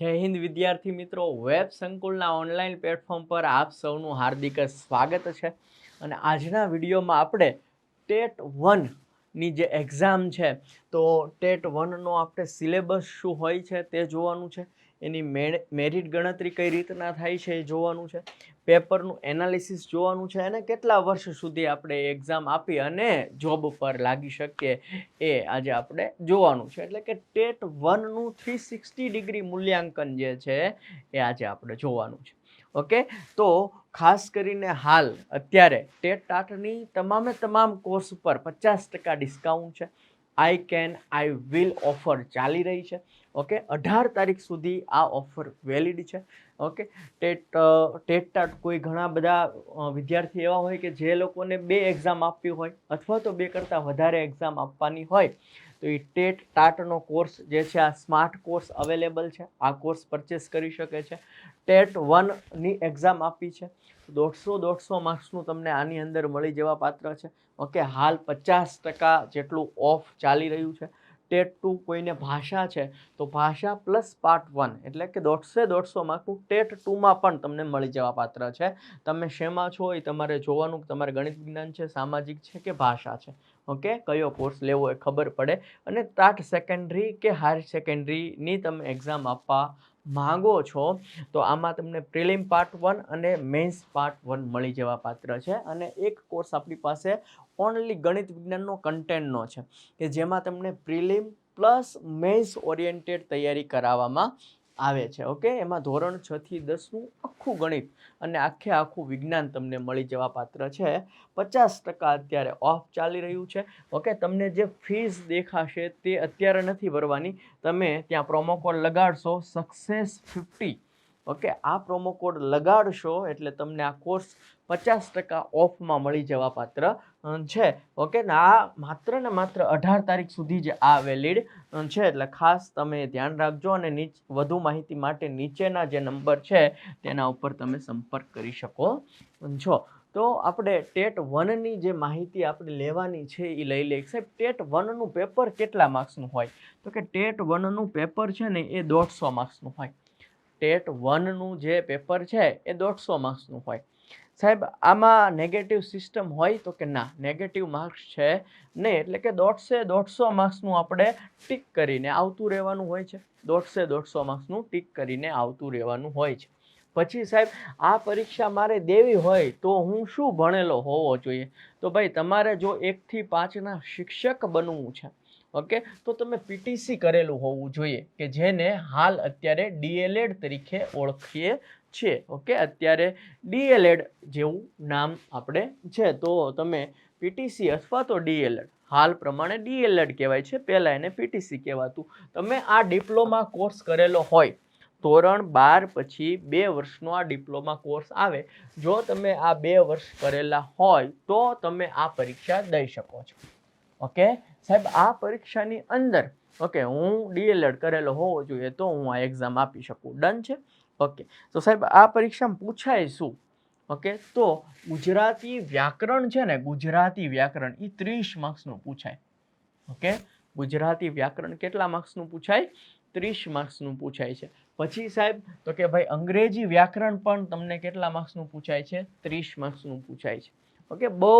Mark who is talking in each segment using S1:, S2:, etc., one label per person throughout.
S1: જય હિન્દ, વિદ્યાર્થી મિત્રો. વેબ સંકુલના ઓનલાઈન પ્લેટફોર્મ પર આપ સૌનું હાર્દિક સ્વાગત છે. અને આજના વિડીયોમાં આપણે ટેટ વનની જે એક્ઝામ છે, તો ટેટ વનનો આપણે સિલેબસ શું હોય છે તે જોવાનું છે. એની મેરિટ ગણતરી કઈ રીતના થાય છે એ જોવાનું છે. પેપરનું એનાલિસિસ જોવાનું છે અને કેટલા વર્ષ સુધી આપણે એક્ઝામ આપી અને જોબ પર લાગી શકીએ એ આજે આપણે જોવાનું છે. એટલે કે ટેટ વનનું થ્રી સિક્સટી ડિગ્રી મૂલ્યાંકન જે છે એ આજે આપણે જોવાનું છે. ઓકે? તો ખાસ કરીને હાલ અત્યારે ટેટ ટાટની તમામે તમામ કોર્સ પર પચાસ ટકા ડિસ્કાઉન્ટ છે. I can, I will offer ચાલી રહી છે. ઓકે? અઢાર તારીખ સુધી આ ઓફર વેલિડ છે. ઓકે? ટેટ ટેટ ટાટ કોઈ ઘણા બધા વિદ્યાર્થી એવા હોય કે જે લોકોને બે એક્ઝામ આપવી હોય અથવા તો બે કરતાં વધારે એક્ઝામ આપવાની હોય, તો એ ટેટ ટાટનો કોર્સ જે છે, આ સ્માર્ટ કોર્સ અવેલેબલ છે. આ કોર્સ પરચેસ કરી શકે છે. ટેટ વનની એક્ઝામ આપી છે. દોઢસો દોઢસો માર્ક્સનું તમને આની અંદર મળી જવા પાત્ર છે. ઓકે હાલ પચાસ ટકા જેટલું ઓફ ચાલી રહ્યું છે. ટેટ ટુ કોઈને ભાષા છે, તો ભાષા પ્લસ પાર્ટ વન એટલે કે દોઢસે દોઢસો માર્કનું ટેટ ટુમાં પણ તમને મળી જવા પાત્ર છે. તમે શેમાં છો એ તમારે જોવાનું, તમારે ગણિત વિજ્ઞાન છે, સામાજિક છે કે ભાષા છે. ઓકે કયો કોર્સ લેવો એ ખબર પડે. અને ટાટ સેકન્ડરી કે હાયર સેકન્ડરીની તમે એક્ઝામ આપવા માંગો છો, તો આમાં તમને પ્રિલિમ પાર્ટ વન અને મેન્સ પાર્ટ વન મળી જવા પાત્ર છે. અને એક કોર્સ આપણી પાસે ઓનલી ગણિત વિજ્ઞાનનો કન્ટેન્ટનો છે, કે જેમાં તમને પ્રિલિમ પ્લસ મેન્સ ઓરિએન્ટેડ તૈયારી કરાવવામાં આવે છે, ઓકે? એમાં ધોરણ છ થી દસનું આખું ગણિત અને આખે આખું વિજ્ઞાન તમને મળી જવા પાત્ર છે. પચાસ ટકા અત્યારે ઓફ ચાલી રહ્યું છે, ઓકે? તમને જે ફીસ દેખાશે તે અત્યારે નથી ભરવાની. તમે ત્યાં પ્રોમો કોડ લગાડશો સક્સેસ ફિફ્ટી ઓકે? આ પ્રોમો કોડ લગાડશો એટલે તમને આ કોર્સ પચાસ ટકા ઓફમાં મળી જવા પાત્ર છે. ઓકે, ને આ માત્ર ને માત્ર અઢાર તારીખ સુધી જ આ વેલિડ છે. એટલે ખાસ તમે ધ્યાન રાખજો અને નીચ, વધુ માહિતી માટે નીચેના જે નંબર છે, તેના ઉપર તમે સંપર્ક કરી શકો. છો. તો આપણે ટેટ વનની જે માહિતી આપણે લેવાની છે એ લઈ લઈએ. સાહેબ, ટેટ વનનું પેપર કેટલા માર્ક્સનું હોય? તો કે ટેટ વનનું પેપર છે ને એ દોઢસો માર્ક્સનું હોય. ટેટ વનનું જે પેપર છે એ દોઢસો માર્ક્સનું હોય. સાહેબ, આમાં નેગેટિવ સિસ્ટમ હોય તો કે ના? નેગેટિવ માર્ક્સ છે નહીં એટલે કે દોઢસે દોઢસો માર્ક્સનું આપણે ટીક કરીને આવતું રહેવાનું હોય છે. દોઢસે દોઢસો માર્ક્સનું ટીક કરીને આવતું રહેવાનું હોય છે. પછી સાહેબ, આ પરીક્ષા મારે દેવી હોય તો હું શું ભણેલો હોવો જોઈએ? તો ભાઈ, તમારે જો એકથી પાંચના શિક્ષક બનવું છે, ઓકે? તો તમે પીટીસી કરેલું હોવું જોઈએ કે જેને હાલ અત્યારે ડીએલએડ તરીકે ઓળખીએ છીએ ઓકે? અત્યારે ડીએલએડ જેવું નામ આપણે છે. તો તમે પીટીસી અથવા તો ડીએલએડ હાલ પ્રમાણે ડીએલએડ કહેવાય છે. પહેલાં એને પીટીસી કહેવાતું. તમે આ ડિપ્લોમા કોર્સ કરેલો હોય, ધોરણ બાર પછી બે વર્ષનો આ ડિપ્લોમા કોર્સ આવે, જો તમે આ બે વર્ષ કરેલા હોય, તો તમે આ પરીક્ષા દઈ શકો છો. ઓકે? સાહેબ, આ પરીક્ષાની અંદર, ઓકે, હું ડીએલએડ કરેલો હોવો જોઈએ તો હું આ એક્ઝામ આપી શકું. ડન છે? ઓકે તો સાહેબ, આ પરીક્ષામાં પૂછાય શું? ઓકે તો ગુજરાતી વ્યાકરણ છે ને, ગુજરાતી વ્યાકરણ એ ત્રીસ માર્ક્સનું પૂછાય. ઓકે ગુજરાતી વ્યાકરણ કેટલા માર્ક્સનું પૂછાય? ત્રીસ માર્ક્સનું પૂછાય છે. પછી સાહેબ, તો કે ભાઈ, અંગ્રેજી વ્યાકરણ પણ તમને કેટલા માર્ક્સનું પૂછાય છે? ત્રીસ માર્ક્સનું પૂછાય છે. ઓકે બહુ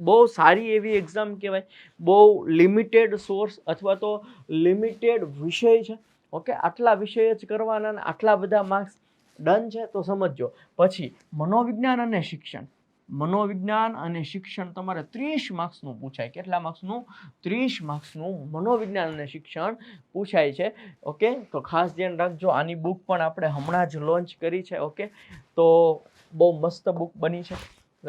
S1: બહુ સારી એવી એક્ઝામ કહેવાય. બહુ લિમિટેડ સોર્સ અથવા તો લિમિટેડ વિષય છે. ઓકે? આટલા વિષય જ કરવાના અને આટલા બધા માર્ક્સ ડન છે, તો સમજજો. પછી, મનોવિજ્ઞાન અને શિક્ષણ. મનોવિજ્ઞાન અને શિક્ષણ તમારે ત્રીસ માર્ક્સનું પૂછાય. કેટલા માર્ક્સનું ત્રીસ માર્ક્સનું મનોવિજ્ઞાન અને શિક્ષણ પૂછાય છે. ઓકે? તો ખાસ ધ્યાન રાખજો, આની બુક પણ આપણે હમણાં જ લોન્ચ કરી છે, ઓકે? તો બહુ મસ્ત બુક બની છે.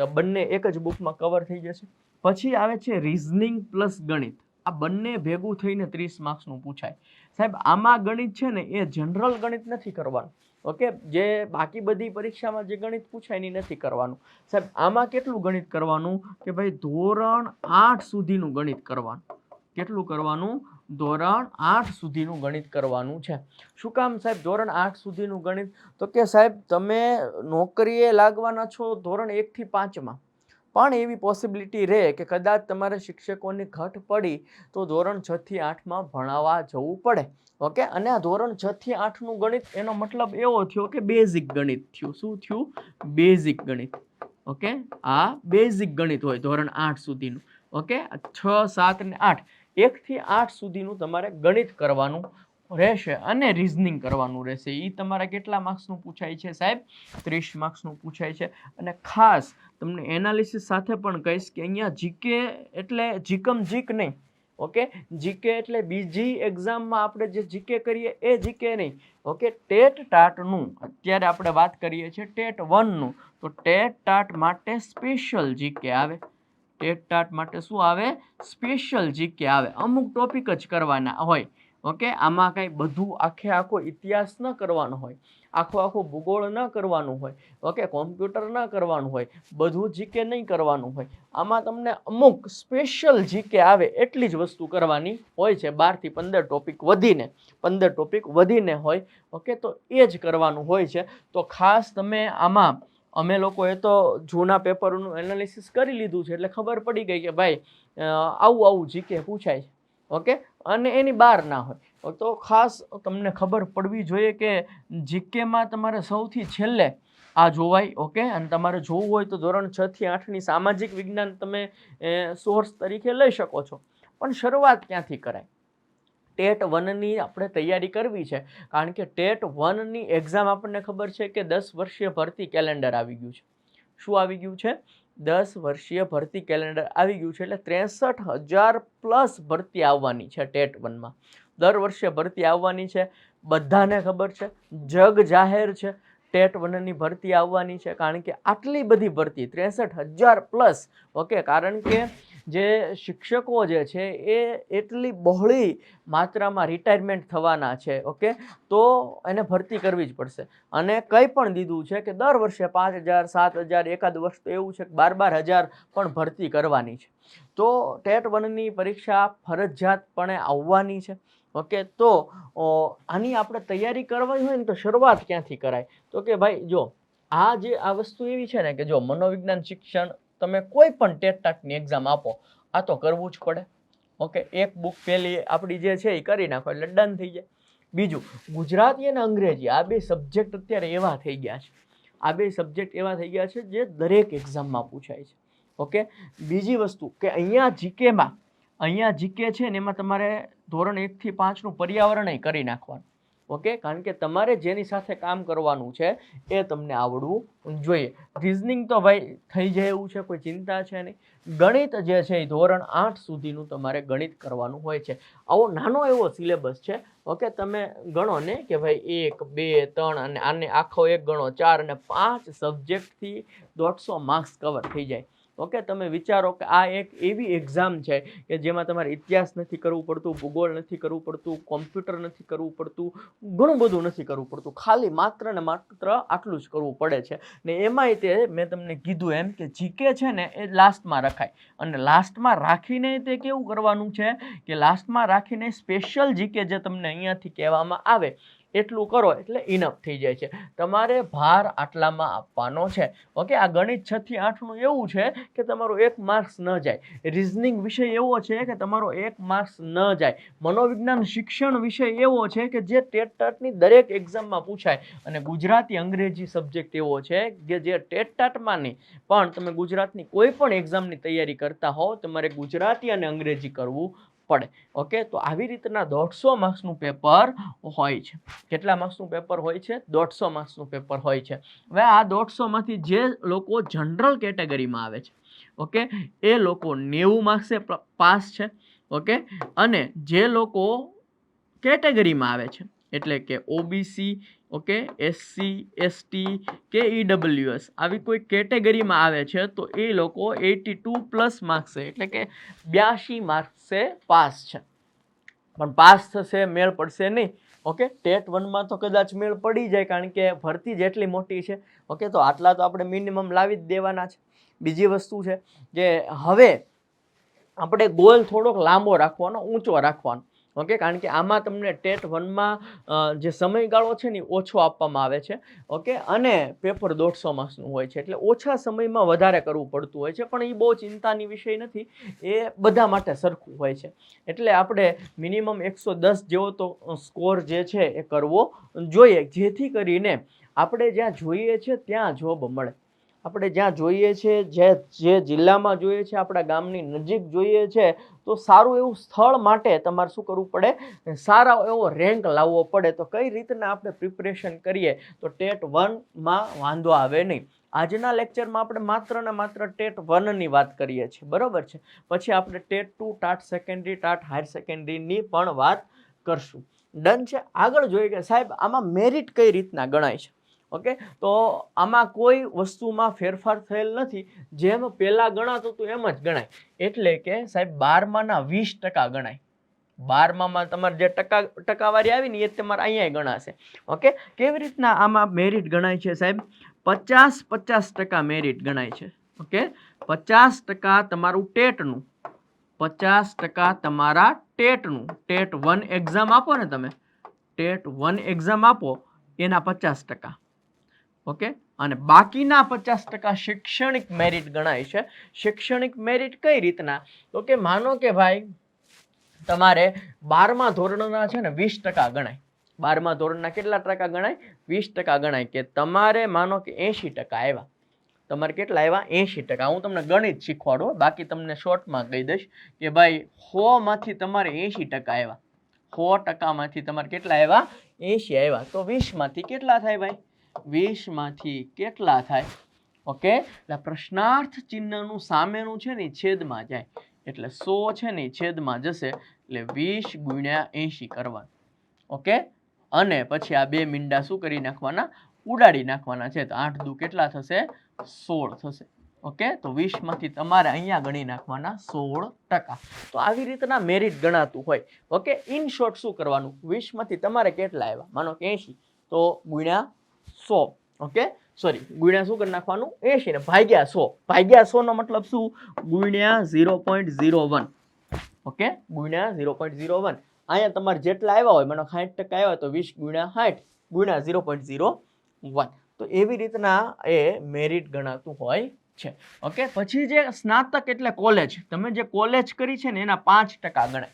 S1: બંને એક જ બુકમાં કવર થઈ જશે. પછી આવે છે રિઝનિંગ પ્લસ ગણિત. આ બંને ભેગું થઈને ત્રીસ માર્ક્સનું પૂછાય. સાહેબ, આમાં ગણિત છે ને, એ જનરલ ગણિત નથી કરવાનું. ઓકે? જે બાકી બધી પરીક્ષામાં જે ગણિત પૂછાય એની નથી કરવાનું. સાહેબ, આમાં કેટલું ગણિત કરવાનું? કે ભાઈ, ધોરણ આઠ સુધીનું ગણિત કરવાનું. કેટલું કરવાનું? ધોરણ આઠ સુધીનું ગણિત કરવાનું છે. શું કામ સાહેબ, ધોરણ આઠ સુધીનું ગણિત? તો કે સાહેબ, તમે નોકરીએ લાગવાના છો ધોરણ એકથી પાંચમાં. પણ એવી પોસિબિલિટી રહે કે કદાચ તમારે શિક્ષકોની ઘટ પડી તો ધોરણ છથી આઠમાં ભણાવવા જવું પડે. ઓકે? અને આ ધોરણ છથી આઠનું ગણિત એનો મતલબ એવો થયો કે બેઝિક ગણિત થયું. શું થયું? બેઝિક ગણિત. ઓકે? આ બેઝિક ગણિત હોય ધોરણ આઠ સુધીનું. ઓકે? છ, સાત ને આઠ. એકથી આઠ સુધીનું તમારે ગણિત કરવાનું રહેશે અને રિઝનિંગ કરવાનું રહેશે. એ તમારા કેટલા માર્ક્સનું પૂછાય છે સાહેબ? ત્રીસ માર્ક્સનું પૂછાય છે. અને ખાસ તમને એનાલિસિસ સાથે પણ કહીશ કે અહીંયા જીકે એટલે જીકમ જીક નહીં, ઓકે? જીકે એટલે બીજી એક્ઝામમાં આપણે જે જીકે કરીએ એ જીકે નહીં, ઓકે? ટેટ ટાટનું, અત્યારે આપણે વાત કરીએ છીએ ટેટ વનનું, તો ટેટ ટાટ માટે સ્પેશિયલ જીકે આવે. ટેટ ટાટ માટે શું આવે? સ્પેશિયલ જીકે આવે. અમુક ટોપિક જ કરવાના હોય, ઓકે? આમાં કાંઈ બધું આખે આખો ઇતિહાસ ન કરવાનો હોય. આખો આખો ભૂગોળ ન કરવાનું હોય ઓકે કોમ્પ્યુટર ન કરવાનું હોય, બધું જીકે નહીં કરવાનું હોય. આમાં તમને અમુક સ્પેશિયલ જીકે આવે એટલી જ વસ્તુ કરવાની હોય છે. બારથી પંદર ટોપિક વધીને, પંદર ટોપિક વધીને હોય ઓકે તો એ જ કરવાનું હોય છે. તો ખાસ તમે આમાં, અમે લોકોએ તો જૂના પેપરનું એનાલિસિસ કરી લીધું છે, એટલે ખબર પડી ગઈ કે ભાઈ આવું આવું જીકે પૂછાય છે ઓકે અને એની બહાર ના હોય. તો ખાસ તમને ખબર પડવી જોઈએ કે જીકેમાં તમારે સૌથી છેલ્લે આ જોવાય, ઓકે? અને તમારે જોવું હોય તો ધોરણ છ થી આઠની સામાજિક વિજ્ઞાન તમે સોર્સ તરીકે લઈ શકો છો. પણ શરૂઆત ક્યાંથી કરાય? ટેટ વનની આપણે તૈયારી કરવી છે. કારણ કે ટેટ વનની એક્ઝામ આપણને ખબર છે કે દસ વર્ષીય ભરતી કેલેન્ડર આવી ગયું છે. શું આવી ગયું છે? દસ વર્ષીય ભરતી કેલેન્ડર આવી ગયું છે. એટલે ત્રેસઠ હજાર પ્લસ ભરતી આવવાની છે ટેટ વનમાં. દર વર્ષે ભરતી આવવાની છે. બધાને ખબર છે. જગ જાહેર છે. ટેટ વનની ભરતી આવવાની છે. કારણ કે આટલી બધી ભરતી, ત્રેસઠ હજાર પ્લસ ઓકે, કારણ કે જે શિક્ષકો જે છે એ એટલી બહોળી માત્રામાં રિટાયરમેન્ટ થવાના છે ઓકે તો એને ભરતી કરવી જ પડશે. અને કંઈ પણ દીધું છે કે દર વર્ષે પાંચ હજાર, સાત હજાર, એકાદ વર્ષ તો એવું છે કે બાર બાર હજાર પણ ભરતી કરવાની છે. તો ટેટ વનની પરીક્ષા ફરજિયાતપણે આવવાની છે ઓકે તો આની આપણે તૈયારી કરવાની હોય ને તો શરૂઆત ક્યાંથી કરાય? તો કે ભાઈ, જો, આ જે આ વસ્તુ એવી છે ને કે જો મનોવિજ્ઞાન શિક્ષણ તમે કોઈ પણ ટેટ ટાટની એક્ઝામ આપો, આ તો કરવું જ પડે. ઓકે એક બુક પહેલી આપણી જે છે એ કરી નાખો એટલે ડન થઈ જાય. બીજું, ગુજરાતી અને અંગ્રેજી, આ બે સબ્જેક્ટ અત્યારે એવા થઈ ગયા છે. આ બે સબ્જેક્ટ એવા થઈ ગયા છે જે દરેક એક્ઝામમાં પૂછાય છે. ઓકે બીજી વસ્તુ કે અહીંયા જીકેમાં અહીંયા જીકે છે ને એમાં તમારે ધોરણ એકથી પાંચનું પર્યાવરણ કરી નાખવાનું. ઓકે? કારણ કે તમારે જેની સાથે કામ કરવાનું છે, એ તમને આવડવું જોઈએ. રિઝનિંગ તો ભાઈ થઈ જાય એવું છે, કોઈ ચિંતા છે નહીં. ગણિત જે છે એ ધોરણ આઠ સુધીનું તમારે ગણિત કરવાનું હોય છે. આવો નાનો એવો સિલેબસ છે, ઓકે? તમે ગણો ને કે ભાઈ એક, બે, ત્રણ અને આને આખો એક ગણો, ચાર અને પાંચ સબ્જેક્ટથી દોઢસો માર્ક્સ કવર થઈ જાય. ઓકે, તમે વિચારો કે આ એક એવી એક્ઝામ છે કે જેમાં તમારે ઇતિહાસ નથી કરવું પડતું, ભૂગોળ નથી કરવું પડતું કોમ્પ્યુટર નથી કરવું પડતું, ઘણું બધું નથી કરવું પડતું. ખાલી માત્ર ને માત્ર આટલું જ કરવું પડે છે. ને એમાંય તે મેં તમને કીધું એમ કે જીકે છે ને એ લાસ્ટમાં રખાય. અને લાસ્ટમાં રાખીને તે કેવું કરવાનું છે? કે લાસ્ટમાં રાખીને સ્પેશિયલ જીકે જે તમને અહીંયાથી કહેવામાં આવે એટલું કરો એટલે ઇનફ થઈ જાય છે. તમારે ભાર આટલામાં આપવાનો છે. ઓકે, આ ગણિત છથી આઠનું એવું છે કે તમારો એક માર્ક્સ ન જાય. રિઝનિંગ વિષય એવો છે કે તમારો એક માર્ક્સ ન જાય. મનોવિજ્ઞાન શિક્ષણ વિષય એવો છે કે જે ટેટ ટાટની દરેક એક્ઝામમાં પૂછાય. અને ગુજરાતી અંગ્રેજી સબ્જેક્ટ એવો છે કે જે ટેટ ટાટમાં નહીં. પણ તમે ગુજરાતની કોઈ પણ એક્ઝામની તૈયારી કરતા હોવ તમારે ગુજરાતી અને અંગ્રેજી કરવું પડે. ઓકે તો આવી રીતના દોઢસો માર્ક્સનું પેપર હોય છે. કેટલા માર્ક્સનું પેપર હોય છે? દોઢસો માર્ક્સનું પેપર હોય છે. હવે આ દોઢસોમાંથી જે લોકો જનરલ કેટેગરીમાં આવે છે ઓકે એ લોકો નેવું માર્ક્સે પાસ છે ઓકે અને જે લોકો કેટેગરીમાં આવે છે, એટલે કે ઓબીસી ઓકે? એસસી એસટી કે ઈડબ્લ્યુએસ આવી કોઈ કેટેગરીમાં આવે છે તો એ લોકો એટી ટુ પ્લસ માર્ક્સે એટલે કે બ્યાસી માર્ક્સે પાસ છે. પણ પાસ થશે, મેળ પડશે નહીં. ઓકે? ટેટ વનમાં તો કદાચ મેળ પડી જાય કારણ કે ભરતી જેટલી મોટી છે. ઓકે? તો આટલા તો આપણે મિનિમમ લાવી જ દેવાના છે. બીજી વસ્તુ છે કે હવે આપણે ગોલ થોડોક લાંબો રાખવાનો, ઊંચો રાખવાનો. ઓકે? કારણ કે આમાં તમને ટેટ વનમાં જે સમયગાળો છે ને ઓછો આપવામાં આવે છે, ઓકે? અને પેપર દોઢસો માર્ક્સનું હોય છે. એટલે ઓછા સમયમાં વધારે કરવું પડતું હોય છે, પણ એ બહુ ચિંતાની વિષય નથી. એ બધા માટે સરખું હોય છે. એટલે આપણે મિનિમમ એકસો દસ જેવો તો સ્કોર જે છે એ કરવો જોઈએ. જેથી કરીને આપણે જ્યાં જોઈએ છે ત્યાં જોબ મળે. આપણે જ્યાં જોઈએ છે, જે જે જિલ્લામાં જોઈએ છે, આપણા ગામની નજીક જોઈએ છે, તો સારું એવું સ્થળ માટે તમારે શું કરવું પડે? સારા એવો રેન્ક લાવવો પડે. તો કઈ રીતના આપણે પ્રિપરેશન કરીએ? તો ટેટ વનમાં વાંધો આવે નહીં. આજના લેક્ચરમાં આપણે માત્ર ને માત્ર ટેટ વનની વાત કરીએ છીએ. બરોબર છે? પછી આપણે TET two, TAT secondary TAT higher સેકન્ડરીની પણ વાત કરશું. ડન છે? આગળ જોઈએ કે સાહેબ, આમાં મેરિટ કઈ રીતના ગણાય છે? ઓકે? તો આમાં કોઈ વસ્તુમાં ફેરફાર થયેલ નથી. જેમ પહેલાં ગણાતું હતું એમ જ ગણાય. એટલે કે સાહેબ, બારમાના વીસ ટકા ગણાય. બારમામાં તમારે જે ટકા, ટકાવારી આવી ને એ તમારે અહીંયા ગણાશે. ઓકે? કેવી રીતના આમાં મેરિટ ગણાય છે સાહેબ? પચાસ પચાસ ટકા મેરિટ ગણાય છે. ઓકે? પચાસ ટકા તમારું ટેટનું. પચાસ ટકા તમારા ટેટનું. ટેટ વન એક્ઝામ આપો ને તમે. ટેટ વન એક્ઝામ આપો, એના પચાસ ટકા. ઓકે? અને બાકીના પચાસ ટકા શૈક્ષણિક મેરિટ ગણાય છે. શૈક્ષણિક મેરિટ કઈ રીતના? તો કે માનો કે ભાઈ, તમારે બારમા ધોરણના છે ને વીસ ટકા ગણાય. બારમા ધોરણના કેટલા ટકા ગણાય? વીસ ટકા ગણાય. કે તમારે માનો કે એંશી ટકા આવ્યા. તમારે કેટલા આવ્યા? એંશી ટકા. હું તમને ગણિત શીખવાડું બાકી તમને શોર્ટમાં કહી દઈશ કે ભાઈ સોમાંથી તમારે એંશી ટકા આવ્યા. સો ટકામાંથી તમારે કેટલા આવ્યા? એંશી આવ્યા. તો વીસમાંથી કેટલા થાય ભાઈ? વીસમાંથી કેટલા થાય? ઓકે? એટલે પ્રશ્નાર્થ ચિહ્નનું સામેનું છે ને છેદમાં જાય. એટલે સો છે ને છેદમાં જશે. એટલે વીસ ગુણ્યા એંશી કરવાનું. ઓકે? અને પછી આ બે મીંડા શું કરી નાખવાના? ઉડાડી નાખવાના છે. તો આઠ દુ કેટલા થશે? સોળ થશે. ઓકે? તો વીસમાંથી તમારે અહીંયા ગણી નાખવાના સોળ ટકા. તો આવી રીતના મેરિટ ગણાતું હોય. ઓકે? ઇન શોર્ટ શું કરવાનું? વીસમાંથી તમારે કેટલા આવ્યા? માનો કે એંશી. તો ગુણ્યા સો. ઓકે? સોરી ગુણ્યા શું કરી નાખવાનું? એસી ને ભાગ્યા સો. ભાગ્યા સો નો મતલબ શું? ગુણ્યા zero point zero one. Okay? ગુણ્યા ઝીરો પોઈન્ટ ઝીરો વન. અહીંયા તમારે જેટલા આવ્યા હોય, મને સાઠ ટકા આવ્યા તો વીસ ગુણ્યા સાઠ ગુણ્યા ઝીરો પોઈન્ટ ઝીરો વન. તો એવી રીતના એ મેરિટ ગણાતું હોય છે. ઓકે? પછી જે સ્નાતક એટલે કોલેજ. તમે જે કોલેજ કરી છે ને, એના પાંચ ટકા ગણાય.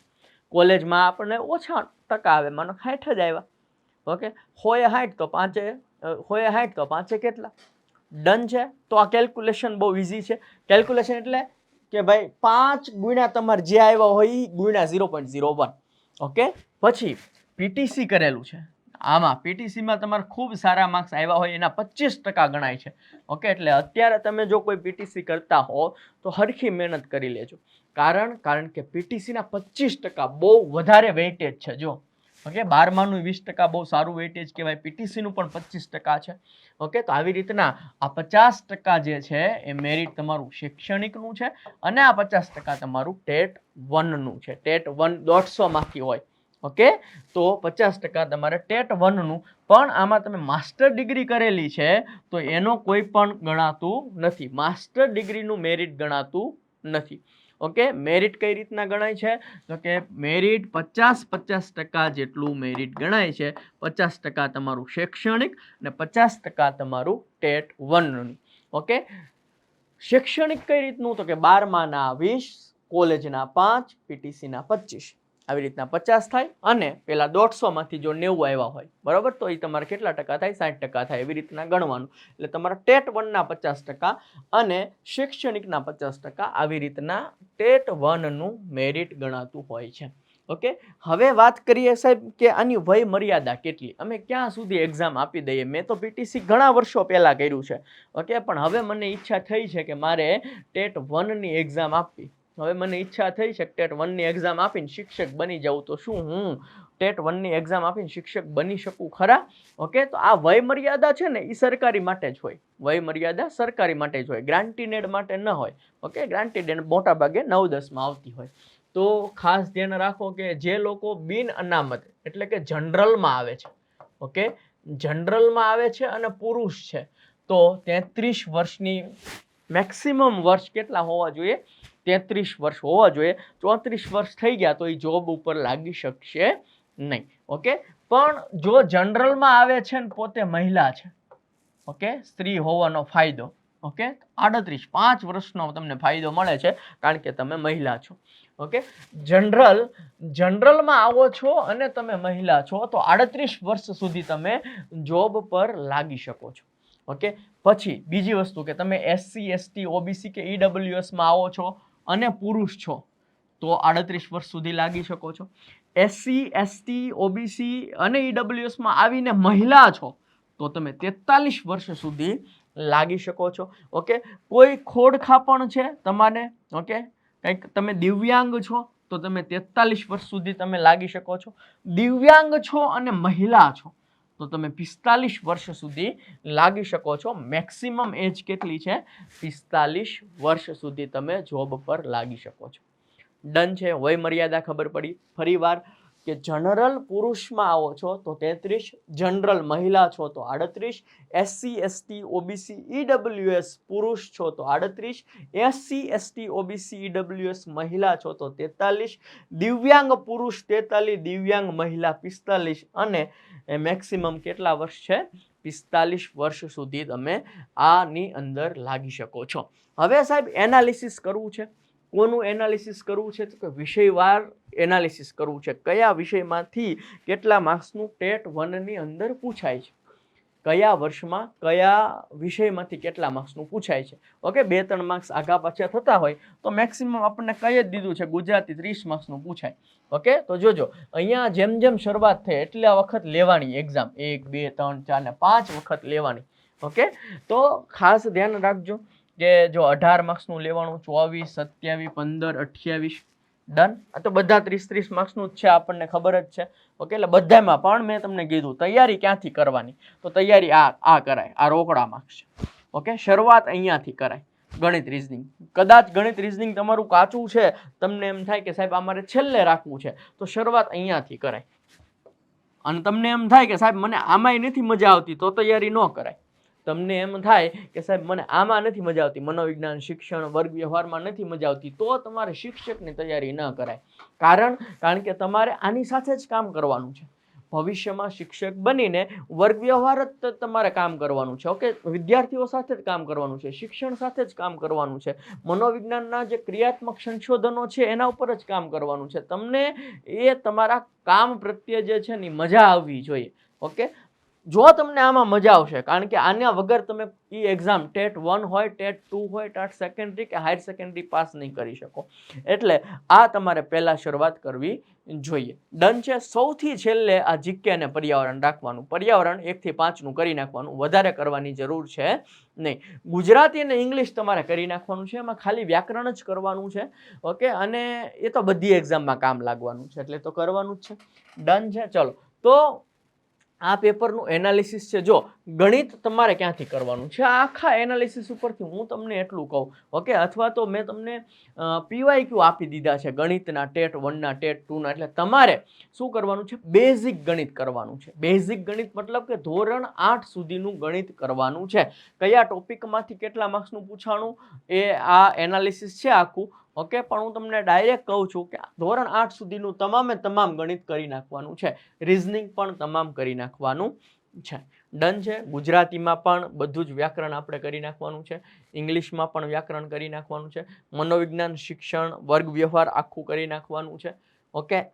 S1: કોલેજમાં આપણને ઓછા ટકા આવે, માનો સાઠ જ આવ્યા. ઓકે? હોય સાઠ તો પાંચે હોય સાઠ તો પાંચે કેટલા? ડન છે? તો આ કેલ્ક્યુલેશન બહુ ઇઝી છે. કેલ્ક્યુલેશન એટલે કે ભાઈ પાંચ ગુણ્યા તમારે જે આવ્યા હોય એ ગુણ્યા zero point zero one okay પછી પીટીસી કરેલું છે. આમાં પીટીસીમાં તમારે ખૂબ સારા માર્ક્સ આવ્યા હોય, એના પચીસ ટકા ગણાય છે. ઓકે એટલે અત્યારે તમે જો કોઈ પીટીસી કરતા હો, તો હરખી મહેનત કરી લેજો. કારણ કારણ કે પીટીસીના પચીસ ટકા બહુ વધારે વેઇટેજ છે, જો. ઓકે, બારમાનું વીસ ટકા બહુ સારું વેટેજ કહેવાય પીટીસીનું પણ પચીસ ટકા છે. ઓકે, તો આવી રીતના આ પચાસ ટકા જે છે એ મેરિટ તમારું શૈક્ષણિકનું છે અને આ પચાસ ટકા તમારું ટેટ વનનું છે. ટેટ વન દોઢસોમાંથી હોય. ઓકે, તો પચાસ ટકા તમારે ટેટ વનનું, પણ આમાં તમે માસ્ટર ડિગ્રી કરેલી છે, તો એનો કોઈ પણ ગણાતું નથી. માસ્ટર ડિગ્રીનું મેરિટ ગણાતું નથી. ઓકે, મેરિટ કઈ રીતના ગણાય છે? તો કે મેરિટ પચાસ પચાસ ટકા જેટલું મેરિટ ગણાય છે, પચાસ ટકા તમારું શૈક્ષણિક અને પચાસ ટકા તમારું ટેટ વનનું. ઓકે? શૈક્ષણિક કઈ રીતનું? તો કે બારમાના વીસ, કોલેજના પાંચ, પીટીસીના પચીસ. આવી રીતના પચાસ થાય અને પેલા દોઢસોમાંથી જો નેવું આવ્યા હોય, બરાબર? તો એ તમારે કેટલા ટકા થાય? સાઠ ટકા થાય, એવી રીતના ગણવાનું. એટલે તમારા ટેટ વનના પચાસ ટકા અને શૈક્ષણિકના પચાસ ટકા આવી રીતના ટેટ વનનું મેરિટ ગણાતું હોય છે. ઓકે? હવે વાત કરીએ સાહેબ કે આની વય મર્યાદા કેટલી? અમે ક્યાં સુધી એક્ઝામ આપી દઈએ? મેં તો પીટીસી ઘણા વર્ષો પહેલાં કર્યું છે. ઓકે? પણ હવે મને ઈચ્છા થઈ છે કે મારે ટેટ વનની એક્ઝામ આપવી. હવે મને ઈચ્છા થઈ છે ટેટ વનની એક્ઝામ આપીને શિક્ષક બની જાઉં તો શું હું ટેટ વનની એક્ઝામ આપીને શિક્ષક બની શકું ખરા? ઓકે, તો આ વય મર્યાદા છે ને એ સરકારી માટે જ હોય. વય મર્યાદા સરકારી માટે જ હોય. ગ્રાન્ટીનેડ માટે ન હોય. ઓકે ગ્રાન્ટીનેડ મોટા ભાગે નવ દસમાં આવતી હોય. તો ખાસ ધ્યાન રાખો કે જે લોકો બિન અનામત એટલે કે જનરલમાં આવે છે, ઓકે જનરલમાં આવે છે અને પુરુષ છે, તો તેત્રીસ વર્ષની મેક્સિમમ વર્ષ કેટલા હોવા જોઈએ? તેત્રીસ વર્ષ હોવા જોઈએ. ચોત્રીસ વર્ષ થઈ ગયા તો એ જોબ ઉપર લાગી શકશે નહીં. ઓકે પણ જો જનરલમાં આવે છે ને પોતે મહિલા છે. ઓકે સ્ત્રી હોવાનો ફાયદો. ઓકે આડત્રીસ, પાંચ વર્ષનો તમને ફાયદો મળે છે કારણ કે તમે મહિલા છો. ઓકે જનરલ, જનરલમાં આવો છો અને તમે મહિલા છો તો આડત્રીસ વર્ષ સુધી તમે જોબ પર લાગી શકો છો. ઓકે પછી બીજી વસ્તુ કે તમે એસસી એસટી ઓબીસી કે ઈડબ્લ્યુએસમાં આવો છો અને પુરુષ છો. તો આડત્રીસ વર્ષ સુધી લાગી શકો છો. એસસી એસટી ઓબીસી અને ઈડબ્લ્યુએસમાં આવીને મહિલા છો, તો તમે તેતાલીસ વર્ષ સુધી લાગી શકો છો. ઓકે? કોઈ ખોડખા પણ છે તમારે, ઓકે? કંઈક તમે દિવ્યાંગ છો, તો તમે તેતાલીસ વર્ષ સુધી તમે લાગી શકો છો. દિવ્યાંગ છો અને મહિલા છો. તો તમે પિસ્તાલીસ વર્ષ સુધી લાગી શકો છો. મેક્સિમમ એજ કેટલી છે? પિસ્તાલીસ વર્ષ સુધી તમે જોબ પર લાગી શકો છો. ડન છે. વય મર્યાદા ખબર પડી. ફરીવાર કે જનરલ પુરુષમાં આવો છો તો તેત્રીસ, જનરલ મહિલા છો તો આડત્રીસ એસસી એસટી ઓબીસી ઈડબ્લ્યુએસ પુરુષ છો તો આડત્રીસ એસસી એસટી ઓબીસી ઈડબ્લ્યુએસ મહિલા છો તો તેતાલીસ, દિવ્યાંગ પુરુષ તેતાલીસ, દિવ્યાંગ મહિલા પિસ્તાલીસ અને મેક્સિમમ કેટલા વર્ષ છે? પિસ્તાલીસ વર્ષ સુધી તમે આની અંદર લાગી શકો છો. હવે સાહેબ એનાલિસિસ કરવું છે. કોનું એનાલિસિસ કરવું છે? તો કે વિષયવાર એનાલિસિસ કરવું છે. કયા વિષયમાંથી કેટલા માર્ક્સનું ટેટ વનની અંદર પૂછાય છે? કયા વર્ષમાં કયા વિષયમાંથી કેટલા માર્ક્સનું પૂછાય છે? ઓકે, બે ત્રણ માર્ક્સ આગા પાછા થતા હોય તો મેક્સિમમ આપણને કહી જ દીધું છે, ગુજરાતી ત્રીસ માર્ક્સનું પૂછાય. ઓકે, તો જોજો, અહીંયા જેમ જેમ શરૂઆત થઈ એટલા વખત લેવાની એક્ઝામ એક, બે, ત્રણ, ચાર ને પાંચ વખત લેવાની. ઓકે, તો ખાસ ધ્યાન રાખજો કે જો અઢાર માર્ક્સનું લેવાનું, ચોવીસ, સત્યાવીસ, પંદર, અઠ્યાવીસ ડન આ તો બધા ત્રીસ ત્રીસ માર્ક્સનું જ છે, આપણને ખબર જ છે. ઓકે એટલે બધામાં પણ મેં તમને કીધું, તૈયારી ક્યાંથી કરવાની? તો તૈયારી આ આ કરાય, આ રોકડા માર્ક્સ છે. ઓકે શરૂઆત અહીંયાથી કરાય, ગણિત રિઝનિંગ કદાચ ગણિત રિઝનિંગ તમારું કાચું છે, તમને એમ થાય કે સાહેબ અમારે છેલ્લે રાખવું છે, તો શરૂઆત અહીંયાથી કરાય. અને તમને એમ થાય કે સાહેબ મને આમાંય નથી મજા આવતી, તો તૈયારી ન કરાય. તમને એમ થાય કે સાહેબ, મને આમાં નથી મજા આવતી. મનોવિજ્ઞાન, શિક્ષણ વર્ગ વ્યવહારમાં નથી મજા આવતી. તો તમારે શિક્ષકની તૈયારી ન કરાય. કારણ કારણ કે તમારે આની સાથે જ કામ કરવાનું છે. ભવિષ્યમાં શિક્ષક બનીને વર્ગ વ્યવહાર જ તમારે કામ કરવાનું છે. ઓકે? વિદ્યાર્થીઓ સાથે જ કામ કરવાનું છે. શિક્ષણ સાથે જ કામ કરવાનું છે. મનોવિજ્ઞાનના જે ક્રિયાત્મક સંશોધનો છે, એના ઉપર જ કામ કરવાનું છે. તમને એ તમારા કામ પ્રત્યે જે છે ને મજા આવવી જોઈએ. ઓકે? જો તમને આમાં મજા આવશે, કારણ કે આના વગર તમે એ એક્ઝામ ટેટ વન હોય, ટેટ ટુ હોય, ટેટ સેકન્ડરી કે હાયર સેકન્ડરી પાસ નહીં કરી શકો. એટલે આ તમારે પહેલાં શરૂઆત કરવી જોઈએ. ડન છે. સૌથી છેલ્લે આ જીકે અને પર્યાવરણ રાખવાનું. પર્યાવરણ એકથી પાંચનું કરી નાખવાનું. વધારે કરવાની જરૂર છે નહીં. ગુજરાતી અને ઇંગ્લિશ તમારે કરી નાખવાનું છે. એમાં ખાલી વ્યાકરણ જ કરવાનું છે. ઓકે? અને એ તો બધી એક્ઝામમાં કામ લાગવાનું છે. એટલે તો કરવાનું જ છે. ડન છે. ચલો. તો આ પેપરનું એનાલિસિસ છે. જો, ગણિત તમારે ક્યાંથી કરવાનું છે? આખા એનાલિસિસ ઉપરથી હું તમને એટલું કહું. ઓકે, અથવા તો મેં તમને પીવાય ક્યુ આપી દીધા છે, ગણિતના ટેટ વનના, ટેટ ટુના. એટલે તમારે શું કરવાનું છે? બેઝિક ગણિત કરવાનું છે. બેઝિક ગણિત મતલબ કે ધોરણ આઠ સુધીનું ગણિત કરવાનું છે. કયા ટોપિકમાંથી કેટલા માર્ક્સનું પૂછાણું? એ આ એનાલિસિસ છે આખું. ઓકે, પણ હું તમને ડાયરેક્ટ કહું છું કે ધોરણ આઠ સુધીનું તમામે તમામ ગણિત કરી નાખવાનું છે. રિઝનિંગ પણ તમામ કરી નાખવાનું છે. ડન છે. ગુજરાતીમાં પણ બધું જ વ્યાકરણ આપણે કરી નાખવાનું છે. ઇંગ્લિશમાં પણ વ્યાકરણ કરી નાખવાનું છે. મનોવિજ્ઞાન, શિક્ષણ, વર્ગ વ્યવહાર આખું કરી નાખવાનું છે. ઓકે?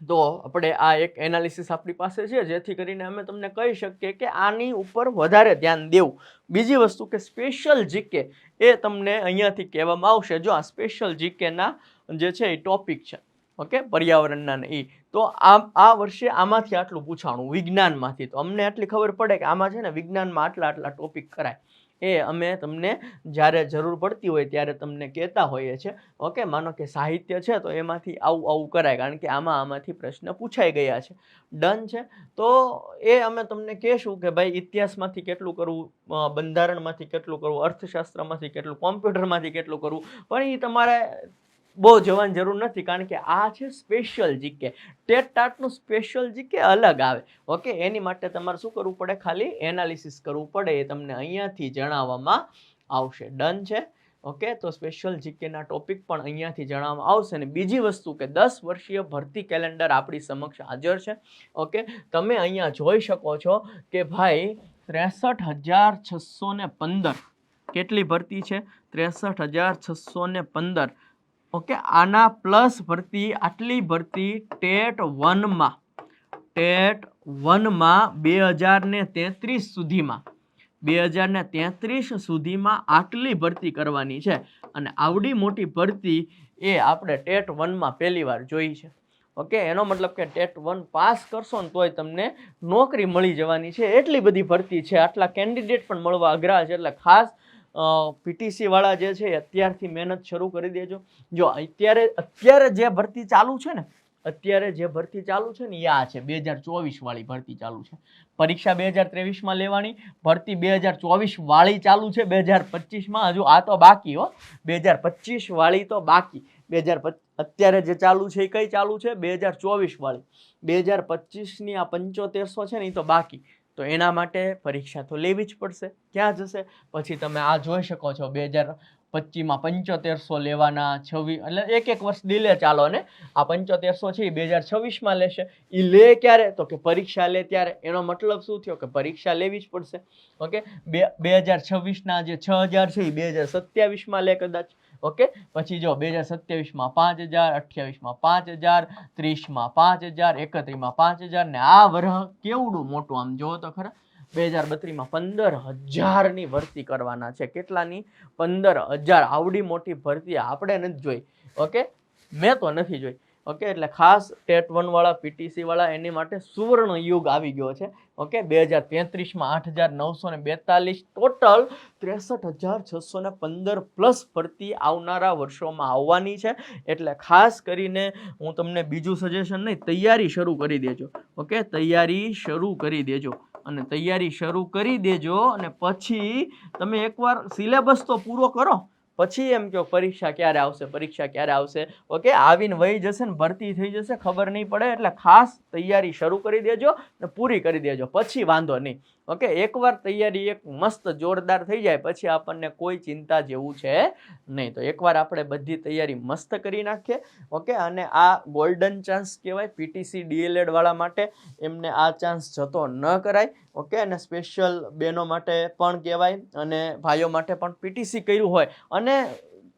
S1: તો આપણે આ એક એનાલિસિસ આપણી પાસે છે, જેથી કરીને અમે તમને કહી શકીએ કે આની ઉપર વધારે ધ્યાન દેવું. બીજી વસ્તુ કે સ્પેશિયલ જીકે એ તમને અહીંયાથી કહેવામાં આવશે, જો આ સ્પેશિયલ જીકેના જે છે એ ટોપિક છે ઓકે પર્યાવરણના ને એ તો આ આ વર્ષે આમાંથી આટલું પૂછાણું, વિજ્ઞાનમાંથી. તો અમને આટલી ખબર પડે કે આમાં છે ને વિજ્ઞાનમાં આટલા આટલા ટોપિક કરાય. એ અમે તમને જ્યારે જરૂર પડતી હોય ત્યારે તમને કહેતા હોઈએ છીએ. ઓકે, માનો કે સાહિત્ય છે તો એમાંથી આવું આવું કરાય, કારણ કે આમાં આમાંથી પ્રશ્ન પૂછાઈ ગયા છે. ડન છે? તો એ અમે તમને કહેશું કે ભાઈ ઇતિહાસમાંથી કેટલું કરવું બંધારણમાંથી કેટલું કરવું, અર્થશાસ્ત્રમાંથી કેટલું, કોમ્પ્યુટરમાંથી કેટલું કરવું, પણ એ તમારે બહુ જવાની જરૂર નથી, કારણ કે આ છે સ્પેશિયલ જીકે ટેટ ટાટનું સ્પેશિયલ જીકે અલગ આવે. ઓકે એની માટે તમારે શું કરવું પડે? ખાલી એનાલિસિસ કરવું પડે, એ તમને અહીંયાથી જણાવવામાં આવશે. ડન છે. ઓકે તો સ્પેશિયલ જીકેના ટોપિક પણ અહીંયાથી જણાવવામાં આવશે. અને બીજી વસ્તુ કે દસ વર્ષીય ભરતી કેલેન્ડર આપણી સમક્ષ હાજર છે. ઓકે તમે અહીંયા જોઈ શકો છો કે ભાઈ, ત્રેસઠ હજાર છસો પંદર. કેટલી ભરતી છે? ત્રેસઠ હજાર છસો પંદર. ઓકે, આના પ્લસ ભરતી, આટલી ભરતી ટેટ વનમાં. ટેટ વનમાં બે હજાર ને તેત્રીસ સુધીમાં. બે હજાર ને તેત્રીસ સુધીમાં આટલી ભરતી કરવાની છે. અને આવડી મોટી ભરતી એ આપણે ટેટ વનમાં પહેલી વાર જોઈ છે. ઓકે, એનો મતલબ કે ટેટ વન પાસ કરશો ને તોય તમને નોકરી મળી જવાની છે. એટલી બધી ભરતી છે. આટલા કેન્ડિડેટ પણ મળવા અઘરા છે. એટલે ખાસ પીટીસી વાળા જે છે અત્યારથી મહેનત શરૂ કરી દેજો. જો અત્યારે અત્યારે જે ભરતી ચાલુ છે ને, અત્યારે જે ભરતી ચાલુ છે ને, એ આ છે, બે હજાર ચોવીસ વાળી ભરતી ચાલુ છે. પરીક્ષા બે હજાર ત્રેવીસમાં લેવાની, ભરતી બે હજાર ચોવીસ વાળી ચાલુ છે, બે હજાર પચીસમાં હજુ આ તો બાકી, હો. બે હજાર પચીસ વાળી તો બાકી. બે હજાર અત્યારે જે ચાલુ છે એ કઈ ચાલુ છે? બે હજાર ચોવીસ વાળી. બે હજાર પચીસની આ પંચોતેરસો છે ને, એ તો બાકી. તો એના માટે પરીક્ષા તો લેવી જ પડશે. ક્યાં જશે? પછી તમે આ જોઈ શકો છો બે હજાર પચીસમાં પંચોતેરસો લેવાના છવ્વીસ એટલે એક એક વર્ષ દિલે ચાલો ને. આ પંચોતેરસો છે એ બે હજાર છવ્વીસમાં લેશે. એ લે ક્યારે? તો કે પરીક્ષા લે ત્યારે. એનો મતલબ શું થયો? કે પરીક્ષા લેવી જ પડશે. ઓકે? બે બે હજાર છવ્વીસના જે છ હજાર છે એ બે હજાર સત્યાવીસમાં લે કદાચ. ઓકે પછી જો બે હજાર સત્યાવીસમાં પાંચ હજાર અઠ્યાવીસમાં પાંચ હજાર ત્રીસમાં પાંચ હજાર એકત્રીસમાં પાંચ હજાર ને આ વરહ કેવડું મોટું આમ જુઓ તો ખરા? બે હજાર બત્રીસમાં પંદર હજારની ભરતી કરવાના છે. કેટલાની? પંદર હજાર આવડી મોટી ભરતી આપણે નથી જોઈ. ઓકે મેં તો નથી જોઈ. ઓકે એટલે ખાસ ટેટ વનવાળા, પીટીસીવાળા પીટીસી વાળા એની માટે સુવર્ણ યુગ આવી ગયો છે. ઓકે, બે હજાર તેત્રીસમાં આઠ હજાર નવસો ને બેતાલીસ ટોટલ ત્રેસઠ હજાર છસો ને પંદર પ્લસ ભરતી આવનારા વર્ષોમાં આવવાની છે. એટલે ખાસ કરીને હું તમને બીજું સજેશન નહીં, તૈયારી શરૂ કરી દેજો. ઓકે, તૈયારી શરૂ કરી દેજો. અને તૈયારી શરૂ કરી દેજો અને પછી તમે એકવાર સિલેબસ તો પૂરો કરો. પછી એમ કહો, પરીક્ષા ક્યારે આવશે? પરીક્ષા ક્યારે આવશે? ઓકે, આવીને વહી જશે ને ભરતી થઈ જશે, ખબર નહીં પડે, એટલે ખાસ તૈયારી શરૂ કરી દેજો ને પૂરી કરી દેજો. પછી વાંધો નહીં. ઓકે, એકવાર તૈયારી એક મસ્ત જોરદાર થઈ જાય, પછી આપણને કોઈ ચિંતા જેવું છે નહીં. તો એકવાર આપણે બધી તૈયારી મસ્ત કરી નાખીએ. ઓકે, અને આ ગોલ્ડન ચાન્સ કહેવાય પીટીસી ડીએલએડ વાળા માટે એમને આ ચાન્સ જતો ન કરાય. ઓકે, અને સ્પેશિયલ બહેનો માટે પણ કહેવાય અને ભાઈઓ માટે પણ પીટીસી કર્યું હોય. અને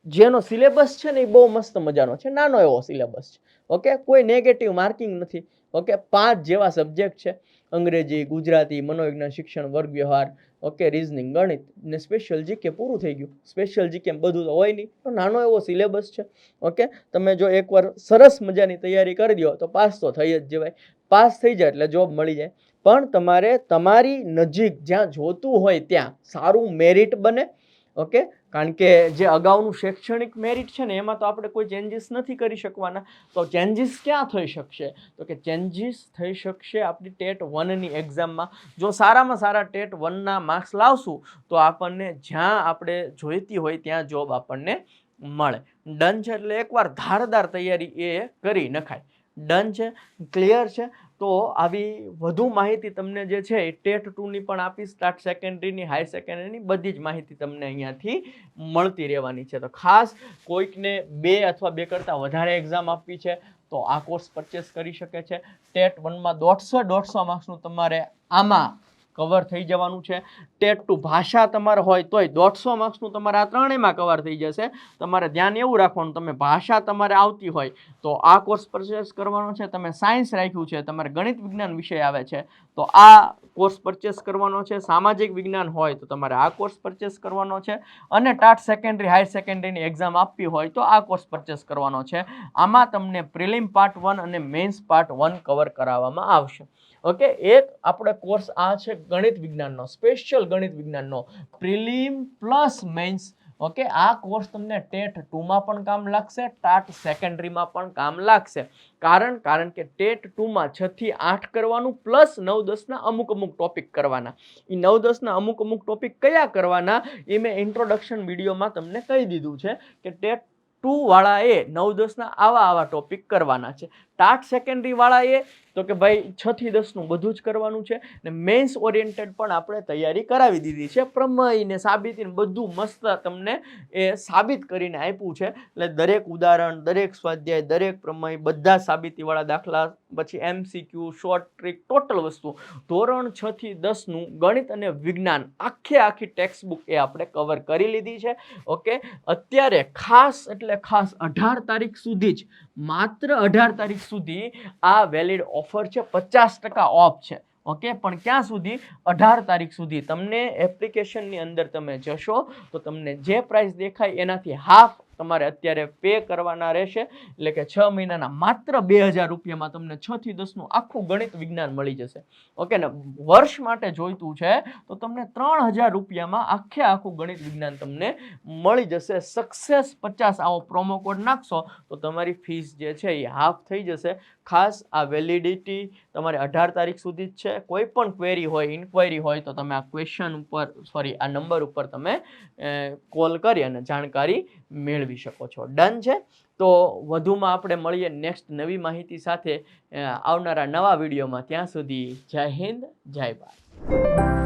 S1: જેનો સિલેબસ છે ને એ બહુ મસ્ત મજાનો છે, નાનો એવો સિલેબસ છે. ઓકે, કોઈ નેગેટિવ માર્કિંગ નથી. ઓકે, પાંચ જેવા સબ્જેક્ટ છે. અંગ્રેજી, ગુજરાતી, મનોવિજ્ઞાન, શિક્ષણ વર્ગ વ્યવહાર ઓકે રિઝનિંગ ગણિત ને સ્પેશિયલ જીકે પૂરું થઈ ગયું. સ્પેશિયલ જીકે બધું તો હોય નહીં તો નાનો એવો સિલેબસ છે. ઓકે, તમે જો એકવાર સરસ મજાની તૈયારી કરી દો તો પાસ તો થઈ જ જવાય. પાસ થઈ જાય એટલે જોબ મળી જાય. પણ તમારે તમારી નજીક જ્યાં જોતું હોય ત્યાં સારું મેરિટ બને ઓકે કારણ કે જે અગાઉનું શૈક્ષણિક મેરિટ છે ને, એમાં તો આપણે કોઈ ચેન્જીસ નથી કરી શકવાના. તો ચેન્જીસ ક્યાં થઈ શકશે? તો કે ચેન્જીસ થઈ શકશે આપણી ટેટ વનની એક્ઝામમાં જો સારામાં સારા ટેટ વનના માર્ક્સ લાવશું, તો આપણને જ્યાં આપણે જોઈતી હોય ત્યાં જોબ આપણને મળે. ડન છે એટલે એકવાર ધારદાર તૈયારી એ કરી નખાય. ડન છે ક્લિયર છે. તો આવી વધુ માહિતી તમને જે છે એ ટેટ ટુની પણ આપીશ, સ્ટાર્ટ સેકન્ડરીની હાયર સેકન્ડરીની, બધી જ માહિતી તમને અહીંયાથી મળતી રહેવાની છે. તો ખાસ કોઈકને બે અથવા બે કરતાં વધારે એક્ઝામ આપવી છે, તો આ કોર્સ પરચેસ કરી શકે છે. ટેટ વનમાં દોઢસો દોઢસો માર્ક્સનું તમારે આમાં કવર થઈ જવાનું છે. ટેટ ટુ ભાષા તમારે હોય તોય દોઢસો માર્ક્સનું તમારે આ ત્રણેયમાં કવર થઈ જશે. તમારે ધ્યાન એવું રાખવાનું, તમે ભાષા તમારે આવતી હોય તો આ કોર્સ પરચેસ કરવાનો છે. તમે સાયન્સ રાખ્યું છે, તમારે ગણિત વિજ્ઞાન વિષય આવે છે, તો આ કોર્સ પરચેસ કરવાનો છે. સામાજિક વિજ્ઞાન હોય તો તમારે આ કોર્સ પરચેસ કરવાનો છે. અને ટાટ સેકન્ડરી હાયર સેકન્ડરીની એક્ઝામ આપવી હોય તો આ કોર્સ પરચેસ કરવાનો છે. આમાં તમને પ્રિલિમ પાર્ટ વન અને મેન્સ પાર્ટ વન કવર કરાવવામાં આવશે. ઓકે એક આપણે કોર્સ આ છે ગણિત વિજ્ઞાનનો સ્પેશિયલ ગણિત વિજ્ઞાનનો પ્રિલિમ પ્લસ મેન્સ ઓકે આ કોર્સ તમને ટેટ ટુમાં પણ કામ લાગશે, ટાટ સેકન્ડરીમાં પણ કામ લાગશે. કારણ કારણ કે ટેટ ટુમાં છથી આઠ કરવાનું પ્લસ નવ દસના અમુક અમુક ટોપિક કરવાના. એ નવ દસના અમુક અમુક ટોપિક કયા કરવાના એ મેં ઇન્ટ્રોડક્શન વિડીયોમાં તમને કહી દીધું છે કે ટેટ ટુવાળાએ નવ દસના આવા આવા ટોપિક કરવાના છે. ટાટ સેકન્ડરી વાળાએ તો કે ભાઈ છ થી દસનું બધું જ કરવાનું છે ને મેન્સ ઓરિએન્ટેડ પણ આપણે તૈયારી કરાવી દીધી છે પ્રમેયને ને સાબિતી બધું મસ્ત તમને એ સાબિત કરીને આપ્યું છે. એટલે દરેક ઉદાહરણ, દરેક સ્વાધ્યાય, દરેક પ્રમેય બધા સાબિતીવાળા દાખલા, પછી એમસીક્યુ શોર્ટ ટ્રીક ટોટલ વસ્તુ. ધોરણ છ થી દસનું ગણિત અને વિજ્ઞાન આખે આખી ટેક્સ્ટ બુક એ આપણે કવર કરી લીધી છે. ઓકે? અત્યારે ખાસ એટલે ખાસ અઢાર તારીખ સુધી જ, માત્ર અઢાર તારીખ સુધી આ વેલિડ ઓફર છે, પચાસ ટકા ઓફ છે. ઓકે પણ ક્યાં સુધી? અઢાર તારીખ સુધી. તમને એપ્લિકેશનની અંદર તમે જશો, તો તમને જે પ્રાઇસ દેખાય એનાથી હાફ તમારે અત્યારે પે કરવાના રહેશે. એટલે કે છ મહિનાના માત્ર બે હજાર રૂપિયામાં તમને છ થી દસનું આખું ગણિત વિજ્ઞાન મળી જશે. ઓકે ને? વર્ષ માટે જોઈતું છે, તો તમને ત્રણ હજાર રૂપિયામાં આખે આખું ગણિત વિજ્ઞાન તમને મળી જશે. સક્સેસ પચાસ, આવો પ્રોમો કોડ નાખશો, તો તમારી ફીસ જે છે એ હાફ થઈ જશે. ખાસ આ વેલિડિટી તમારે અઢાર તારીખ સુધી જ છે. કોઈ પણ ક્વેરી હોય ઇન્ક્વાયરી હોય, તો તમે આ ક્વેશ્ચન ઉપર સોરી આ નંબર ઉપર તમે કોલ કરી અને જાણકારી મેળવી શકો છો. ડન છે? તો વધુમાં આપણે મળીએ નેક્સ્ટ નવી માહિતી સાથે આવનારા નવા વિડીયોમાં. ત્યાં સુધી જય હિન્દ, જય ભારત.